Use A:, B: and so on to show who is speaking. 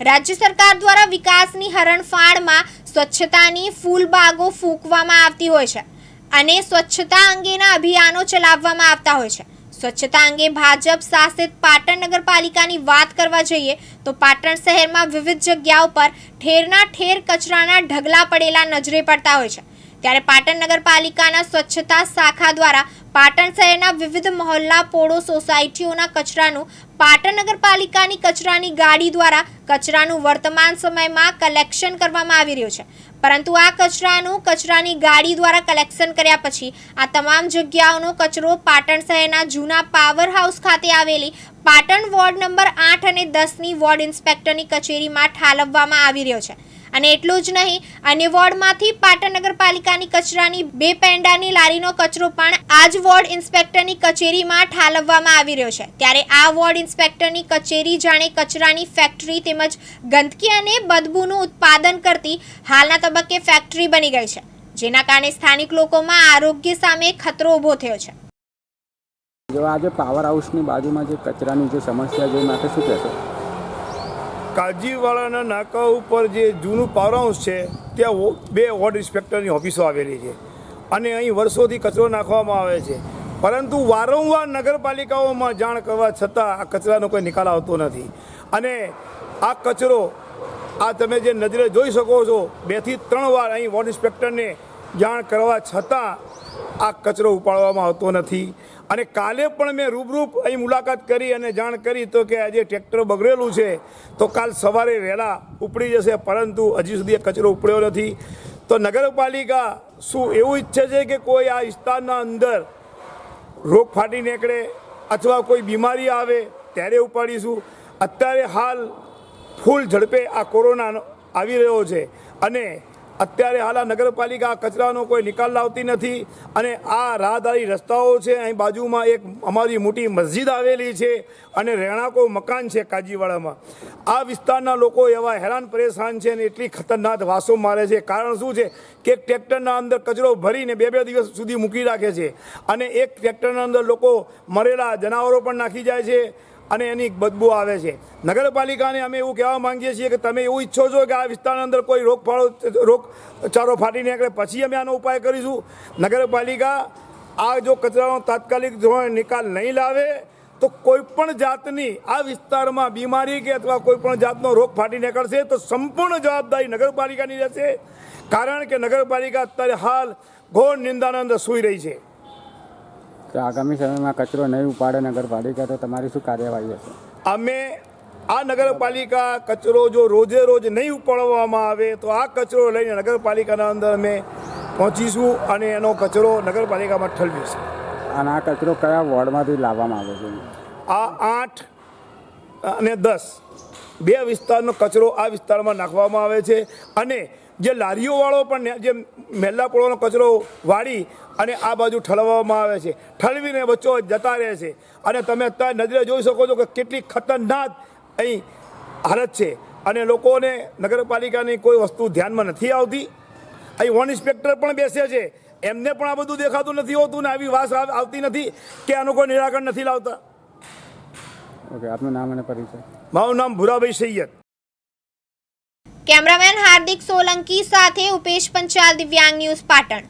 A: રાજ્ય સરકાર દ્વારા વિકાસની હરણફાળમાં સ્વચ્છતાની ફૂલબાગો ફૂંકવામાં આવતી હોય છે અને સ્વચ્છતા અંગેના અભિયાનો ચલાવવામાં આવતા હોય છે. સ્વચ્છતા અંગે ભાજપ શાસિત પાટણ નગરપાલિકાની વાત કરવા જઈએ તો પાટણ શહેરમાં વિવિધ જગ્યાઓ પર ઠેરના ઠેર કચરાના ઢગલા પડેલા નજરે પડતા હોય છે. ત્યારે પાટણ નગરપાલિકાના સ્વચ્છતા શાખા દ્વારા પાટણ શહેરના વિવિધ મહોલ્લા, પોળો સોસાયટીઓના કચરાનું પાટણ નગરપાલિકાની કચરાની ગાડી દ્વારા કચરાનું વર્તમાન સમયમાં કલેક્શન કરવામાં આવી રહ્યું છે. પરંતુ આ કચરાનું કચરાની ગાડી દ્વારા કલેક્શન કર્યા પછી આ તમામ જગ્યાઓનો કચરો પાટણ શહેરના જૂના પાવર હાઉસ ખાતે આવેલી પાટણ વોર્ડ નંબર આઠ અને દસની વોર્ડ ઇન્સ્પેક્ટરની કચેરીમાં ઠાલવવામાં આવી રહ્યો છે. અને એટલું જ નહીં, અન્ય વોર્ડમાંથી પાટણ નગરપાલિકાની કચરાની બે પેંડાની લારીનો કચરો પણ આ જ વોર્ડ ઇન્સ્પેક્ટરની કચેરીમાં ઠાલવવામાં આવી રહ્યો છે. ત્યારે આ વોર્ડ ઇન્સ્પેક્ટરની કચેરી જાણે કચરાની ફેક્ટરી તેમજ ગંદકી અને બદબૂનું ઉત્પાદન કરતી હાલના તબક્કે ફેક્ટરી બની ગઈ છે, જેના કારણે સ્થાનિક લોકોમાં આરોગ્ય સામે ખતરો ઊભો થયો છે.
B: જો આજે પાવર હાઉસની બાજુમાં જે કચરાની જે સમસ્યા છે માટે શું કહેશો?
C: કાળજીવાળાના નાકા ઉપર જે જૂનું પાવર હાઉસ છે, ત્યાં બે વોર્ડ ઇન્સ્પેક્ટરની ઓફિસો આવેલી છે. અને અહીં વર્ષોથી કચરો નાખવામાં આવે છે. પરંતુ વારંવાર નગરપાલિકાઓમાં જાણ કરવા છતાં આ કચરાનો કોઈ નિકાલ આવતો નથી. અને આ કચરો, આ તમે જે નજરે જોઈ શકો છો બેથી ત્રણ વાર અહીં વોર્ડ ઇન્સ્પેક્ટરને જાણ કરવા છતાં આ કચરો ઉપાડવામાં આવતો નથી. અને કાલે પણ મેં રૂબરૂપ અહીં મુલાકાત કરી અને જાણ કરી તો કે આજે ટ્રેક્ટર બગડેલું છે. તો કાલ સવારે વહેલા ઉપડી જશે, પરંતુ હજી સુધી કચરો ઉપડ્યો નથી. તો નગરપાલિકા શું એવું ઈચ્છે છે કે કોઈ આ વિસ્તારના અંદર રોગ ફાટી નીકળે અથવા કોઈ બીમારી આવે ત્યારે ઉપાડીશું? અત્યારે હાલ ફૂલ ઝડપે આ કોરોના આવી રહ્યો છે અને અત્યારે હાલ આ નગરપાલિકા કચરાનો કોઈ નિકાલ લાવતી નથી અને આ રાહદારી રસ્તાઓ છે, અહીં બાજુમાં એક અમારી મોટી મસ્જિદ આવેલી છે અને રહેણાંકો મકાન છે કાજીવાડામાં. આ વિસ્તારના લોકો એવા હેરાન પરેશાન છે અને એટલી ખતરનાક વાસો મારે છે. કારણ શું છે કે ટ્રેક્ટરના અંદર કચરો ભરીને બે બે દિવસ સુધી મૂકી રાખે છે અને એક ટ્રેક્ટરના અંદર લોકો મરેલા જનાવરો પણ નાખી જાય છે. અને એની બદબુ આવે છે. નગરપાલિકાને અમે એવું કહેવા માંગીએ છીએ કે તમે એવું ઈચ્છો છો કે આ વિસ્તારના અંદર કોઈ રોગફાળો રોગચારો ફાટી નીકળે, પછી અમે આનો ઉપાય કરીશું. નગરપાલિકા આ જો કચરાનો તાત્કાલિક ધોરણે નિકાલ નહીં લાવે, તો કોઈ પણ જાતની આ વિસ્તારમાં બીમારી કે અથવા કોઈ પણ જાતનો રોગ ફાટી નીકળશે, તો સંપૂર્ણ જવાબદારી નગરપાલિકાની રહેશે. કારણ કે નગરપાલિકા અત્યારે હાલ ઘોર નિંદાના અંદર સૂઈ રહી છે.
B: કે આગામી સમયમાં કચરો નહીં ઉપાડે નગરપાલિકા તો તમારી શું કાર્યવાહી હશે?
C: અમે આ નગરપાલિકા કચરો જો રોજે રોજ નહીં ઉપાડવામાં આવે તો આ કચરો લઈને નગરપાલિકાના અંદર અમે પહોંચીશું અને એનો કચરો નગરપાલિકામાં ઠલવીશું.
B: અને આ કચરો કયા વોર્ડમાંથી લાવવામાં આવે છે?
C: આ આઠ અને દસ. બે વિસ્તારનો કચરો આ વિસ્તારમાં નાખવામાં આવે છે અને જે લારીઓવાળો પણ જે જે મેલ્લાપોળોનો કચરો વાળી અને આ બાજુ ઠલવવામાં આવે છે. ઠલવીને વચ્ચો જતા રહે છે. અને તમે અત્યારે નજરે જોઈ શકો છો કે કેટલી ખતરનાક અહીં હાલત છે. અને લોકોને નગરપાલિકાની કોઈ વસ્તુ ધ્યાનમાં નથી આવતી. અહીં વન ઇન્સ્પેક્ટર પણ બેસે છે. એમને પણ આ બધું દેખાતું નથી હોતું ને આવી વાસ આવ- આવતી નથી કે આનું કોઈ નિરાકરણ નથી લાવતા.
B: ઓકે, આપનું નામ અને પરિચય.
C: મારું નામ ભુરાભાઈ સૈયદ.
A: કેમેરામેન હાર્દિક સોલંકી સાથે ઉપેશ પંચાલ દિવ્યાંગ ન્યૂઝ પાટણ.